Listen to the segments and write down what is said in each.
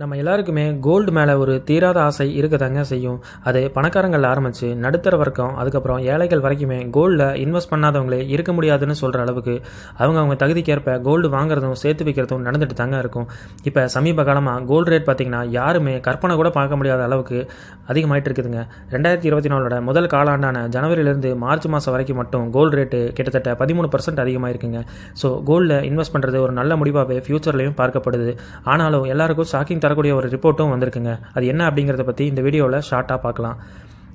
நம்ம எல்லாருக்குமே கோல்டு மேலே ஒரு தீராத ஆசை இருக்க தாங்க செய்யும். அது பணக்காரங்கள் ஆரம்பித்து நடுத்தர வர்க்கம் அதுக்கப்புறம் ஏழைகள் வரைக்குமே கோல்டில் இன்வெஸ்ட் பண்ணாதவங்களே இருக்க முடியாதுன்னு சொல்கிற அளவுக்கு அவங்க அவங்க தகுதிக்கேற்ப கோல்டு வாங்குறதும் சேர்த்து வைக்கிறதும் நடந்துட்டு தாங்க இருக்கும். இப்போ சமீப காலமாக கோல்டு ரேட் பார்த்திங்கன்னா யாருமே கற்பனை கூட பார்க்க முடியாத அளவுக்கு அதிகமாயிட்டு இருக்குதுங்க. ரெண்டாயிரத்தி இருபத்தி நாலோட முதல் காலாண்டான ஜனவரியிலேருந்து மார்ச் மாதம் வரைக்கும் மட்டும் கோல்டு ரேட்டு கிட்டத்தட்ட பதிமூணு பர்சன்ட் அதிகமாக இருக்குங்க. ஸோ கோல்டில் இன்வெஸ்ட் பண்ணுறது ஒரு நல்ல முடிவாகவே ஃப்யூச்சர்லேயும் பார்க்கப்படுது. ஆனாலும் எல்லாருக்கும் ஷாக்கிங் தரக்கூடிய ஒரு ரிப்போர்ட்டும் வந்திருக்குங்க. அது என்ன அப்படிங்கிறத பற்றி இந்த வீடியோவில் ஷார்ட்டாக பார்க்கலாம்.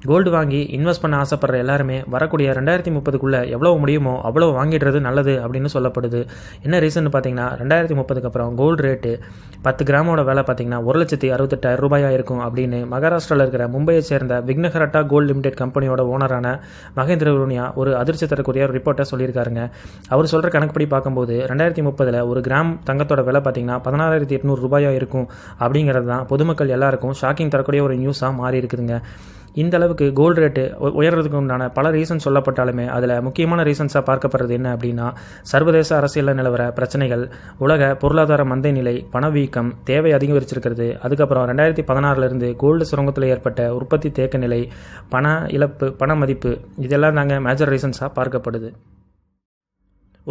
கோல்டு வாங்கி இன்வெஸ்ட் பண்ண ஆசைப்படுற எல்லாருமே வரக்கூடிய ரெண்டாயிரத்தி முப்பதுக்குள்ளே எவ்வளோ முடியுமோ அவ்வளோ வாங்கிடுறது நல்லது அப்படின்னு சொல்லப்படுது. என்ன ரீசன் பார்த்தீங்கன்னா ரெண்டாயிரத்தி முப்பதுக்கு அப்புறம் கோல்டு ரேட்டு பத்து கிராமோட விலை பார்த்தீங்கன்னா ஒரு லட்சத்தி அறுபத்தெட்டாயிரம் ரூபாயாக இருக்கும் அப்படின்னு மகாராஷ்டிராவில் இருக்கிற மும்பையை சேர்ந்த விக்னஹரட்டா கோல்டு லிமிடெட் கம்பெனியோட ஓனரான மகேந்திர குருனியா ஒரு அதிர்ச்சி தரக்கூடிய ஒரு ரிப்போர்ட்டை சொல்லியிருக்காருங்க. அவர் சொல்கிற கணக்குப்படி பார்க்கும்போது ரெண்டாயிரத்தி முப்பதில் ஒரு கிராம் தங்கத்தோட விலை பார்த்தீங்கன்னா பதினாறாயிரத்தி எட்நூறு ரூபாயாக இருக்கும் அப்படிங்கிறது தான் பொதுமக்கள் எல்லாருக்கும் ஷாக்கிங் தரக்கூடிய ஒரு நியூஸாக மாறி இருக்குதுங்க. இந்த அளவுக்கு கோல்டு ரேட்டு உயர்றதுக்கு உண்டான பல ரீசன் சொல்லப்பட்டாலுமே அதில் முக்கியமான ரீசன்ஸாக பார்க்கப்படுறது என்ன அப்படின்னா சர்வதேச அரசியலில் நிலவர பிரச்சனைகள் உலக பொருளாதார மந்தை நிலை பணவீக்கம் தேவை அதிகரிச்சிருக்கிறது அதுக்கப்புறம் ரெண்டாயிரத்தி பதினாறுலேருந்து கோல்டு சுரங்கத்தில் ஏற்பட்ட உற்பத்தி தேக்க நிலை பண இழப்பு பண மதிப்பு இதெல்லாம் தாங்க மேஜர் ரீசன்ஸாக பார்க்கப்படுது.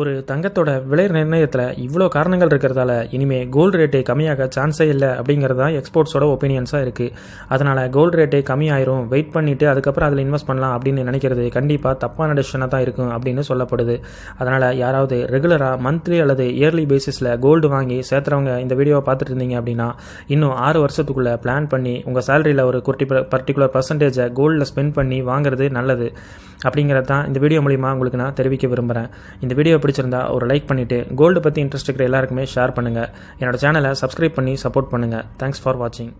ஒரு தங்கத்தோட விலை நிர்ணயத்தில் இவ்வளோ காரணங்கள் இருக்கிறதால இனிமே கோல்டு ரேட்டு கம்மியாக சான்ஸே இல்லை அப்படிங்கிறது தான் எக்ஸ்போர்ட்ஸோட ஒப்பீனியன்ஸாக இருக்குது அதனால் கோல்டு ரேட்டு கம்மியாயிரும். வெயிட் பண்ணிவிட்டு அதுக்கப்புறம் அதில் இன்வெஸ்ட் பண்ணலாம் அப்படின்னு நினைக்கிறது கண்டிப்பாக தப்பான டெசிஷனாக தான் இருக்கும் அப்படின்னு சொல்லப்படுது. அதனால் யாராவது ரெகுலராக மந்த்லி அல்லது இயர்லி பேசிஸில் கோல்டு வாங்கி சேர்த்துறவங்க இந்த வீடியோவை பார்த்துட்டு இருந்தீங்க அப்படின்னா இன்னும் ஆறு வருஷத்துக்குள்ளே பிளான் பண்ணி உங்கள் சேலரியில் ஒரு குர்ட்டி பர்டிகுலர் பர்சன்டேஜை கோல்டில் ஸ்பெண்ட் பண்ணி வாங்குறது நல்லது. அப்படிங்கிறது தான் இந்த வீடியோ மூலிமா உங்களுக்கு நான் தெரிவிக்க விரும்புகிறேன் இந்த வீடியோ பிடிச்சிருந்தா ஒரு லைக் பண்ணிவிட்டு கோல்டு பற்றி இன்ட்ரெஸ்ட் இருக்கிற எல்லாருக்குமே ஷேர் பண்ணுங்கள் என்னோட சேனலை சப்ஸ்கிரைப் பண்ணி சப்போர்ட் பண்ணுங்கள் தேங்க்ஸ் ஃபார் வாட்சிங்